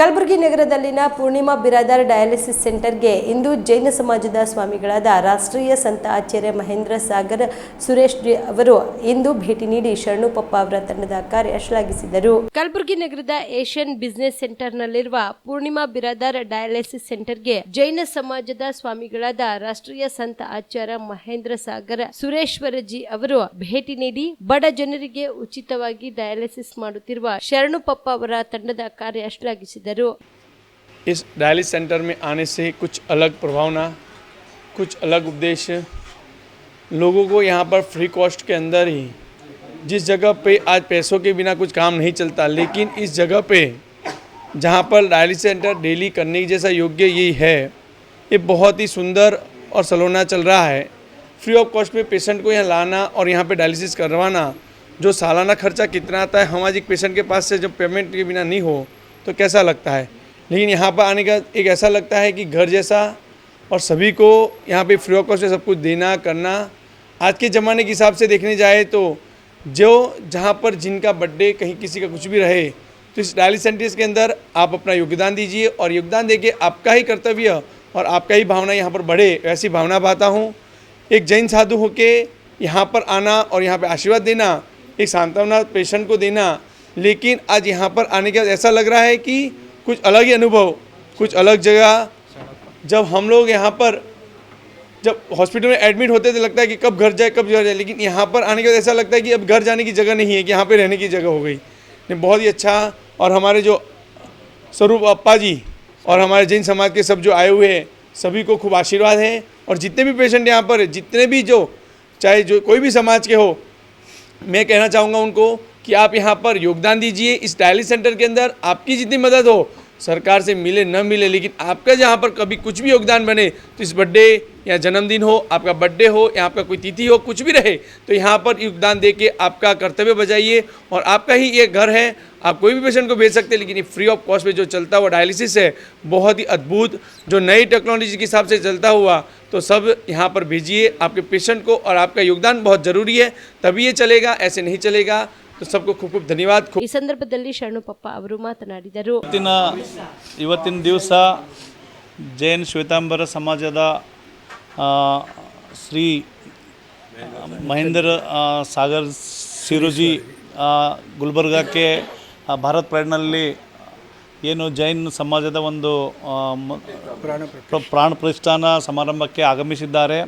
ಕಲಬುರಗಿ ನಗರದಲ್ಲಿನ ಪೂರ್ಣಿಮಾ ಬಿರಾದಾರ್ ಡಯಾಲಿಸಿಸ್ ಸೆಂಟರ್ಗೆ ಇಂದು ಜೈನ ಸಮಾಜದ ಸ್ವಾಮಿಗಳಾದ ರಾಷ್ಟ್ರೀಯ ಸಂತ ಆಚಾರ್ಯ ಮಹೇಂದ್ರ ಸಾಗರ್ ಸುರೇಶ್ ಅವರು ಇಂದು ಭೇಟಿ ನೀಡಿ ಶರಣುಪಪ್ಪ ಅವರ ತಂಡದ ಕಾರ್ಯ ಶ್ಲಾಘಿಸಿದರು. ಕಲಬುರಗಿ ನಗರದ ಏಷ್ಯನ್ ಬಿಸಿನೆಸ್ ಸೆಂಟರ್ನಲ್ಲಿರುವ ಪೂರ್ಣಿಮಾ ಬಿರಾದಾರ್ ಡಯಾಲಿಸಿಸ್ ಸೆಂಟರ್ಗೆ ಜೈನ ಸಮಾಜದ ಸ್ವಾಮಿಗಳಾದ ರಾಷ್ಟ್ರೀಯ ಸಂತ ಆಚಾರ್ಯ ಮಹೇಂದ್ರ ಸಾಗರ ಸುರೇಶ್ವರಜಿ ಅವರು ಭೇಟಿ ನೀಡಿ ಬಡ ಜನರಿಗೆ ಉಚಿತವಾಗಿ ಡಯಾಲಿಸಿಸ್ ಮಾಡುತ್ತಿರುವ ಶರಣುಪಪ್ಪ ಅವರ ತಂಡದ ಕಾರ್ಯ ಶ್ಲಾಘಿಸಿದರು. इस डायलिस सेंटर में आने से कुछ अलग प्रभावना, कुछ अलग उद्देश्य। लोगों को यहाँ पर फ्री कॉस्ट के अंदर ही, जिस जगह पे आज पैसों के बिना कुछ काम नहीं चलता, लेकिन इस जगह पे जहाँ पर डायलिस सेंटर डेली करने जैसा योग्य ये है, ये बहुत ही सुंदर और सलोना चल रहा है। फ्री ऑफ़ कॉस्ट में पेशेंट को यहाँ लाना और यहाँ पे डायलिसिस करवाना, जो सालाना खर्चा कितना आता है, हम आज एक पेशेंट के पास से जब पेमेंट के बिना नहीं हो तो कैसा लगता है? लेकिन यहाँ पर आने का एक ऐसा लगता है कि घर जैसा और सभी को यहाँ पे फ्री ऑफ़ कॉस्ट सब कुछ देना, करना, आज के ज़माने के हिसाब से देखने जाए तो जो, जहाँ पर जिनका बर्थडे कहीं किसी का कुछ भी रहे तो इस डायलिस सेंटर्स के अंदर आप अपना योगदान दीजिए और योगदान देके आपका ही कर्तव्य और आपका ही भावना यहाँ पर बढ़े, ऐसी भावना पाता हूँ। एक जैन साधु होके यहाँ पर आना और यहाँ पर आशीर्वाद देना, एक सांत्वना पेशेंट को देना लेकिन आज यहाँ पर आने के बाद ऐसा लग रहा है कि कुछ अलग ही अनुभव, कुछ अलग जगह। जब हम लोग यहाँ पर, जब हॉस्पिटल में एडमिट होते थे, लगता है कि कब घर जाए, कब घर जाए, लेकिन यहाँ पर आने के बाद ऐसा लगता है कि अब घर जाने की जगह नहीं है, कि यहाँ पर रहने की जगह हो गई। बहुत ही अच्छा। और हमारे जो स्वरूप अप्पा जी और हमारे जैन समाज के सब जो आए हुए हैं, सभी को खूब आशीर्वाद है। और जितने भी पेशेंट यहाँ पर जितने भी जो, चाहे जो कोई भी समाज के हो, मैं कहना चाहूँगा उनको कि आप यहाँ पर योगदान दीजिए इस डायलिस सेंटर के अंदर। आपकी जितनी मदद हो, सरकार से मिले न मिले, लेकिन आपका जहाँ पर कभी कुछ भी योगदान बने तो इस बर्थडे या जन्मदिन हो, आपका बर्थडे हो, या आपका कोई तिथि हो, कुछ भी रहे तो यहाँ पर योगदान दे के आपका कर्तव्य बजाइए। और आपका ही ये घर है, आप कोई भी पेशेंट को भेज सकते हैं, लेकिन ये फ्री ऑफ़ कॉस्ट पे जो चलता हुआ डायलिसिस है, बहुत ही अद्भुत, जो नई टेक्नोलॉजी के हिसाब से चलता हुआ तो सब यहाँ पर भेजिए। आपके पेशेंट को और आपका योगदान बहुत ज़रूरी है, तभी ये चलेगा, ऐसे नहीं चलेगा। ಸಬ್ಗೂ ಖೂಬ್ ಖೂಬ್ ಧನ್ಯವಾದ. ಈ ಸಂದರ್ಭದಲ್ಲಿ ಶರಣುಪಪ್ಪ ಅವರು ಮಾತನಾಡಿದರು. ಇವತ್ತಿನ ಇವತ್ತಿನ ದಿವಸ ಜೈನ್ ಶ್ವೇತಾಂಬರ ಸಮಾಜದ ಶ್ರೀ ಮಹೇಂದ್ರ ಸಾಗರ್ ಸಿರುಜಿ ಗುಲ್ಬರ್ಗಕ್ಕೆ ಭಾರತ್ ಪ್ರೈಡ್ನಲ್ಲಿ ಏನು ಜೈನ್ ಸಮಾಜದ ಒಂದು ಪ್ರಾಣ ಪ್ರತಿಷ್ಠಾನ ಸಮಾರಂಭಕ್ಕೆ ಆಗಮಿಸಿದ್ದಾರೆ.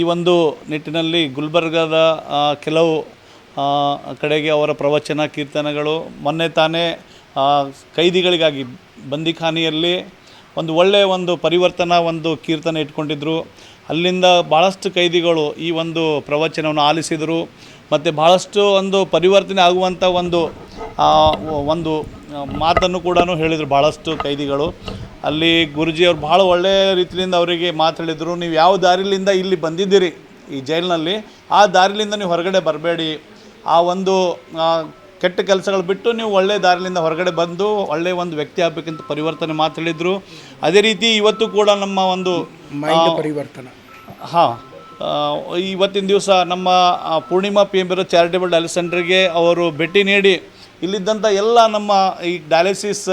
ಈ ಒಂದು ನಿಟ್ಟಿನಲ್ಲಿ ಗುಲ್ಬರ್ಗದ ಕೆಲವು ಕಡೆಗೆ ಅವರ ಪ್ರವಚನ ಕೀರ್ತನೆಗಳು. ಮೊನ್ನೆ ತಾನೇ ಕೈದಿಗಳಿಗಾಗಿ ಬಂದಿಖಾನೆಯಲ್ಲಿ ಒಂದು ಒಳ್ಳೆಯ ಒಂದು ಪರಿವರ್ತನಾ ಒಂದು ಕೀರ್ತನೆ ಇಟ್ಕೊಂಡಿದ್ರು. ಅಲ್ಲಿಂದ ಭಾಳಷ್ಟು ಕೈದಿಗಳು ಈ ಒಂದು ಪ್ರವಚನವನ್ನು ಆಲಿಸಿದರು. ಮತ್ತು ಭಾಳಷ್ಟು ಒಂದು ಪರಿವರ್ತನೆ ಆಗುವಂಥ ಒಂದು ಒಂದು ಮಾತನ್ನು ಕೂಡ ಹೇಳಿದರು ಭಾಳಷ್ಟು ಕೈದಿಗಳು. ಅಲ್ಲಿ ಗುರುಜಿಯವರು ಭಾಳ ಒಳ್ಳೆಯ ರೀತಿಯಿಂದ ಅವರಿಗೆ ಮಾತಾಡಿದರು. ನೀವು ಯಾವ ದಾರಿಲಿಂದ ಇಲ್ಲಿ ಬಂದಿದ್ದೀರಿ ಈ ಜೈಲಿನಲ್ಲಿ? ಆ ದಾರಿಲಿಂದ ನೀವು ಹೊರಗಡೆ ಬರಬೇಡಿ. ಆ ಒಂದು ಕೆಟ್ಟ ಕೆಲಸಗಳು ಬಿಟ್ಟು ನೀವು ಒಳ್ಳೆಯ ದಾರಿಯಿಂದ ಹೊರಗಡೆ ಬಂದು ಒಳ್ಳೆಯ ಒಂದು ವ್ಯಕ್ತಿ ಆಗಬೇಕಂತ ಪರಿವರ್ತನೆ ಮಾತಾಡಿದರು ಅದೇ ರೀತಿ ಇವತ್ತು ಕೂಡ ನಮ್ಮ ಒಂದು ಪರಿವರ್ತನ. ಹಾಂ ಇವತ್ತಿನ ದಿವಸ ನಮ್ಮ ಪೂರ್ಣಿಮಾ ಪಿ ಎಂ ಇರೋ ಚಾರಿಟೇಬಲ್ ಡಯಾಲಿಸ್ ಸೆಂಟ್ರಿಗೆ ಅವರು ಭೇಟಿ ನೀಡಿ ಇಲ್ಲಿದ್ದಂಥ ಎಲ್ಲ ನಮ್ಮ ಈ ಡಯಾಲಿಸಿಸ್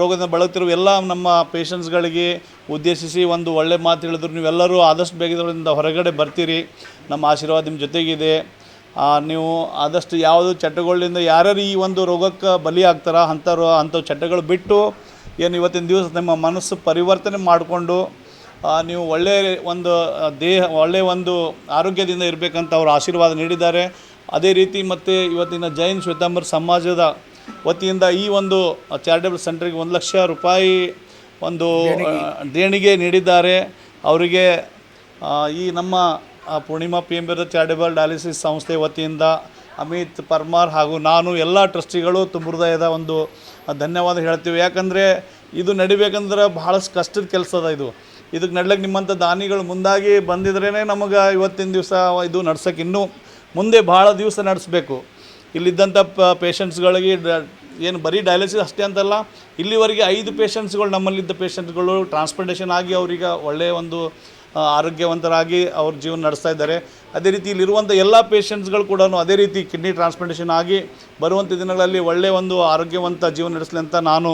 ರೋಗದಿಂದ ಬಳಲ್ತಿರುವ ಎಲ್ಲ ನಮ್ಮ ಪೇಷಂಟ್ಸ್ಗಳಿಗೆ ಉದ್ದೇಶಿಸಿ ಒಂದು ಒಳ್ಳೆ ಮಾತು ಹೇಳಿದ್ರು. ನೀವೆಲ್ಲರೂ ಆದಷ್ಟು ಬೇಗದಿಂದ ಹೊರಗಡೆ ಬರ್ತೀರಿ. ನಮ್ಮ ಆಶೀರ್ವಾದ ನಿಮ್ಮ ಜೊತೆಗಿದೆ. ನೀವು ಆದಷ್ಟು ಯಾವುದು ಚಟಗಳಿಂದ ಯಾರ್ಯಾರು ಈ ಒಂದು ರೋಗಕ್ಕೆ ಬಲಿ ಆಗ್ತಾರ ಅಂಥವ್ರು ಅಂಥವು ಚಟಗಳು ಬಿಟ್ಟು ಏನು ಇವತ್ತಿನ ದಿವಸ ನಿಮ್ಮ ಮನಸ್ಸು ಪರಿವರ್ತನೆ ಮಾಡಿಕೊಂಡು ನೀವು ಒಳ್ಳೆಯ ಒಂದು ದೇಹ ಒಳ್ಳೆಯ ಒಂದು ಆರೋಗ್ಯದಿಂದ ಇರಬೇಕಂತ ಅವರು ಆಶೀರ್ವಾದ ನೀಡಿದ್ದಾರೆ. ಅದೇ ರೀತಿ ಮತ್ತು ಇವತ್ತಿನ ಜೈನ್ ಶ್ವೇತಾಂಬರ್ ಸಮಾಜದ ವತಿಯಿಂದ ಈ ಒಂದು ಚಾರಿಟೇಬಲ್ ಸೆಂಟರ್ಗೆ ಒಂದು ಲಕ್ಷ ರೂಪಾಯಿ ಒಂದು ದೇಣಿಗೆ. ನೀಡಿದ್ದಾರೆ. ಅವರಿಗೆ ಈ ನಮ್ಮ ಪೂರ್ಣಿಮಾ ಪಿ ಎಂ ಬಿರದ ಚಾರಿಟೇಬಲ್ ಡಯಾಲಿಸಿಸ್ ಸಂಸ್ಥೆ ವತಿಯಿಂದ ಅಮಿತ್ ಪರ್ಮಾರ್ ಹಾಗೂ ನಾನು ಎಲ್ಲ ಟ್ರಸ್ಟಿಗಳು ತುಂಬ ಹೃದಯದ ಒಂದು ಧನ್ಯವಾದ ಹೇಳ್ತೀವಿ. ಯಾಕಂದರೆ ಇದು ನಡಿಬೇಕಂದ್ರೆ ಭಾಳಷ್ಟು ಕಷ್ಟದ ಕೆಲಸ ಅದ ಇದು. ಇದಕ್ಕೆ ನಡ್ಲಿಕ್ಕೆ ನಿಮ್ಮಂಥ ದಾನಿಗಳು ಮುಂದಾಗಿ ಬಂದಿದ್ರೇ ನಮಗೆ ಇವತ್ತಿನ ದಿವಸ ಇದು ನಡ್ಸೋಕೆ ಇನ್ನೂ ಮುಂದೆ ಭಾಳ ದಿವಸ ನಡೆಸಬೇಕು. ಇಲ್ಲಿದ್ದಂಥ ಪ ಪೇಷಂಟ್ಸ್ಗಳಿಗೆ ಏನು ಬರೀ ಡಯಾಲಿಸಿಸ್ ಅಷ್ಟೇ ಅಂತಲ್ಲ, ಇಲ್ಲಿವರೆಗೆ ಐದು ಪೇಷಂಟ್ಸ್ಗಳು ನಮ್ಮಲ್ಲಿದ್ದ ಪೇಷಂಟ್ಗಳು ಟ್ರಾನ್ಸ್ಪ್ಲಾಂಟೇಷನ್ ಆಗಿ ಅವ್ರಿಗೆ ಒಳ್ಳೆಯ ಒಂದು ಆರೋಗ್ಯವಂತರಾಗಿ ಅವ್ರ ಜೀವನ ನಡೆಸ್ತಾ ಇದ್ದಾರೆ. ಅದೇ ರೀತಿ ಇಲ್ಲಿರುವಂಥ ಎಲ್ಲ ಪೇಷಂಟ್ಸ್ಗಳು ಕೂಡ ಅದೇ ರೀತಿ ಕಿಡ್ನಿ ಟ್ರಾನ್ಸ್ಪ್ಲಾಂಟೇಷನ್ ಆಗಿ ಬರುವಂಥ ದಿನಗಳಲ್ಲಿ ಒಳ್ಳೆಯ ಒಂದು ಆರೋಗ್ಯವಂತ ಜೀವನ ನಡೆಸಲಿ ಅಂತ ನಾನು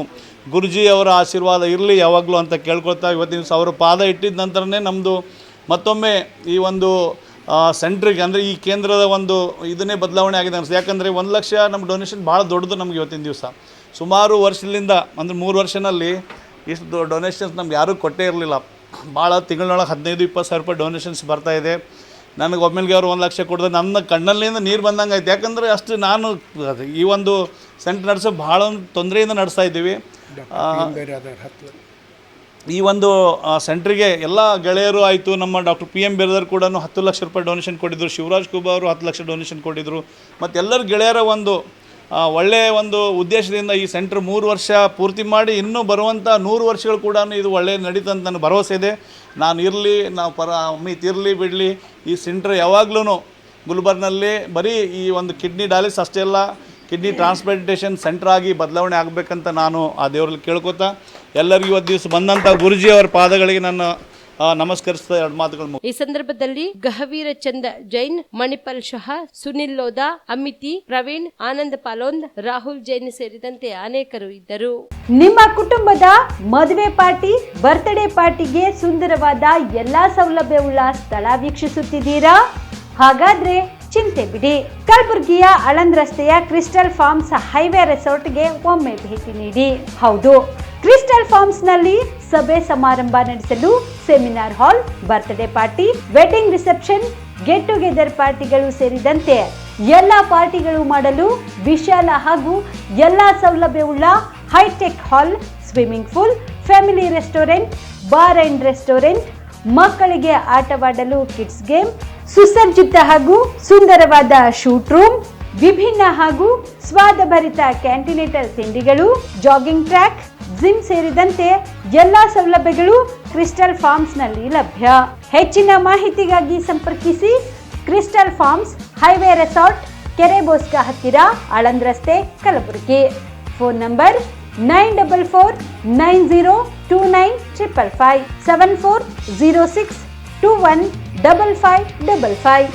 ಗುರುಜಿ ಅವರ ಆಶೀರ್ವಾದ ಇರಲಿ ಯಾವಾಗಲೂ ಅಂತ ಕೇಳ್ಕೊಳ್ತಾ ಇವತ್ತಿನ ದಿವಸ ಅವರು ಪಾದ ಇಟ್ಟಿದ ನಂತರನೇ ನಮ್ಮದು ಮತ್ತೊಮ್ಮೆ ಈ ಒಂದು ಸೆಂಟ್ರಿಗೆ ಅಂದರೆ ಈ ಕೇಂದ್ರದ ಒಂದು ಇದನ್ನೇ ಬದಲಾವಣೆ ಆಗಿದೆ ಅನಿಸ್ತದೆ ಯಾಕಂದರೆ ಒಂದು ಲಕ್ಷ ನಮ್ಮ ಡೊನೇಷನ್ ಭಾಳ ದೊಡ್ಡದು ನಮ್ಗೆ ಇವತ್ತಿನ ದಿವಸ. ಸುಮಾರು ವರ್ಷದಿಂದ, ಅಂದರೆ ಮೂರು ವರ್ಷನಲ್ಲಿ ಇಷ್ಟು ಡೊನೇಷನ್ಸ್ ನಮ್ಗೆ ಯಾರೂ ಕೊಟ್ಟೇ ಇರಲಿಲ್ಲ. ಭಾಳ ತಿಂಗಳೊಳಗೆ ಹದಿನೈದು ಇಪ್ಪತ್ತು ಸಾವಿರ ರೂಪಾಯಿ ಡೊನೇಷನ್ಸ್ ಬರ್ತಾ ಇದೆ. ನನಗೆ ಒಮ್ಮೆಲ್ಗೆ ಅವರು ಒಂದು ಲಕ್ಷ ಕೊಡಿದ್ರೆ ನನ್ನ ಕಣ್ಣಲ್ಲಿಂದ ನೀರು ಬಂದಂಗೆ ಆಯ್ತು. ಯಾಕಂದರೆ ಅಷ್ಟು ನಾನು ಈ ಒಂದು ಸೆಂಟರ್ ನಡೆಸೋ ಭಾಳ ಒಂದು ತೊಂದರೆಯಿಂದ ನಡೆಸ್ತಾ ಇದ್ದೀವಿ. ಈ ಒಂದು ಸೆಂಟ್ರಿಗೆ ಎಲ್ಲ ಗೆಳೆಯರು ಆಯಿತು. ನಮ್ಮ ಡಾಕ್ಟರ್ ಪಿ ಎಂ ಬಿರ್ದರ್ ಕೂಡ ಹತ್ತು ಲಕ್ಷ ರೂಪಾಯಿ ಡೊನೇಷನ್ ಕೊಟ್ಟಿದ್ದರು ಶಿವರಾಜ್ ಕುಬಾ ಅವರು ಹತ್ತು ಲಕ್ಷ ಡೊನೇಷನ್ ಕೊಟ್ಟಿದ್ದರು ಮತ್ತು ಎಲ್ಲರ ಗೆಳೆಯರ ಒಂದು ಒಳ್ಳೆಯ ಒಂದು ಉದ್ದೇಶದಿಂದ ಈ ಸೆಂಟ್ರ್ ಮೂರು ವರ್ಷ ಪೂರ್ತಿ ಮಾಡಿ ಇನ್ನೂ ಬರುವಂಥ ನೂರು ವರ್ಷಗಳು ಕೂಡ ಇದು ಒಳ್ಳೆಯ ನಡೀತಂತ ನನಗೆ ಭರವಸೆ ಇದೆ. ನಾನು ಇರಲಿ ನಾವು ಪರ ಅಮಿತ್ ಇರಲಿ ಬಿಡಲಿ ಈ ಸೆಂಟ್ರ್ ಯಾವಾಗ್ಲೂ ಗುಲ್ಬರ್ನಲ್ಲಿ ಬರೀ ಈ ಒಂದು ಕಿಡ್ನಿ ಡಾಲಿಸ್ ಅಷ್ಟೇ ಅಲ್ಲ ಕಿಡ್ನಿ ಟ್ರಾನ್ಸ್ಪ್ಲಾಂಟೇಷನ್ ಸೆಂಟರ್ ಆಗಿ ಬದಲಾವಣೆ ಆಗಬೇಕಂತ ನಾನು ಆ ದೇವರಲ್ಲಿ ಕೇಳ್ಕೊತಾ ಎಲ್ಲರಿಗೂ ಇವತ್ತು ದಿವಸ ಬಂದಂಥ ಗುರುಜಿಯವರ ಪಾದಗಳಿಗೆ ನನ್ನ ಆ, ನಮಸ್ಕರಿಸ್ತಾ ಎರಡು ಮಾತುಗಳು ಈ ಸಂದರ್ಭದಲ್ಲಿ ಗಹವೀರ ಚಂದ ಜೈನ್ ಮಣಿಪಾಲ್ ಶಹ ಸುನಿಲ್ ಲೋಧಾ ಅಮಿತಿ ಪ್ರವೀಣ್ ಆನಂದ್ ಪಾಲೋಂದ್ ರಾಹುಲ್ ಜೈನ್ ಸೇರಿದಂತೆ ಅನೇಕರು ಇದ್ದರು. ನಿಮ್ಮ ಕುಟುಂಬದ ಮದುವೆ ಪಾರ್ಟಿ ಬರ್ತ್ಡೇ ಪಾರ್ಟಿಗೆ ಸುಂದರವಾದ ಎಲ್ಲಾ ಸೌಲಭ್ಯವುಳ್ಳ ಸ್ಥಳ ವೀಕ್ಷಿಸುತ್ತಿದ್ದೀರಾ? ಹಾಗಾದ್ರೆ ಚಿಂತೆ ಬಿಡಿ. ಕಲಬುರಗಿಯ ಅಳಂದ್ ರಸ್ತೆಯ ಕ್ರಿಸ್ಟಲ್ ಫಾರ್ಮ್ಸ್ ಹೈವೇ ರೆಸಾರ್ಟ್ಗೆ ಒಮ್ಮೆ ಭೇಟಿ ನೀಡಿ. ಹೌದು. ಕ್ರಿಸ್ಟಲ್ ಫಾರ್ಮ್ಸ್ನಲ್ಲಿ ಸಭೆ ಸಮಾರಂಭ ನಡೆಸಲು seminar hall, birthday party, wedding reception, get together ಪಾರ್ಟಿಗಳು ಸೇರಿದಂತೆ ಎಲ್ಲ ಪಾರ್ಟಿಗಳು ಮಾಡಲು ವಿಶಾಲ ಹಾಗೂ ಎಲ್ಲ ಸೌಲಭ್ಯವುಳ್ಳ hi tech hall, swimming pool, family restaurant, bar and restaurant, ಮಕ್ಕಳಿಗೆ ಆಟವಾಡಲು ಕಿಡ್ಸ್ ಗೇಮ್, ಸುಸಜ್ಜಿತ ಹಾಗೂ ಸುಂದರವಾದ ಶೂಟ್ ರೂಮ್, ವಿಭಿನ್ನ ಹಾಗೂ ಸ್ವಾದಭರಿತ ಕ್ಯಾಂಟಿನೇಟರ್ ತಿಂಡಿಗಳು, ಜಾಗಿಂಗ್ ಟ್ರ್ಯಾಕ್ ಜಿಮ್ ಸೇರಿದಂತೆ ಎಲ್ಲಾ ಸೌಲಭ್ಯಗಳು ಕ್ರಿಸ್ಟಲ್ ಫಾರ್ಮ್ಸ್ನಲ್ಲಿ ಲಭ್ಯ. ಹೆಚ್ಚಿನ ಮಾಹಿತಿಗಾಗಿ ಸಂಪರ್ಕಿಸಿ ಕ್ರಿಸ್ಟಲ್ ಫಾರ್ಮ್ಸ್ ಹೈವೇ ರೆಸಾರ್ಟ್ ಕೆರೆಬೋಸ್ಕ ಹತ್ತಿರ ಆಳಂದ್ ರಸ್ತೆ, Kalaburagi. Phone number nine double four nine zero two nine triple five, seven four zero six two one double five double five.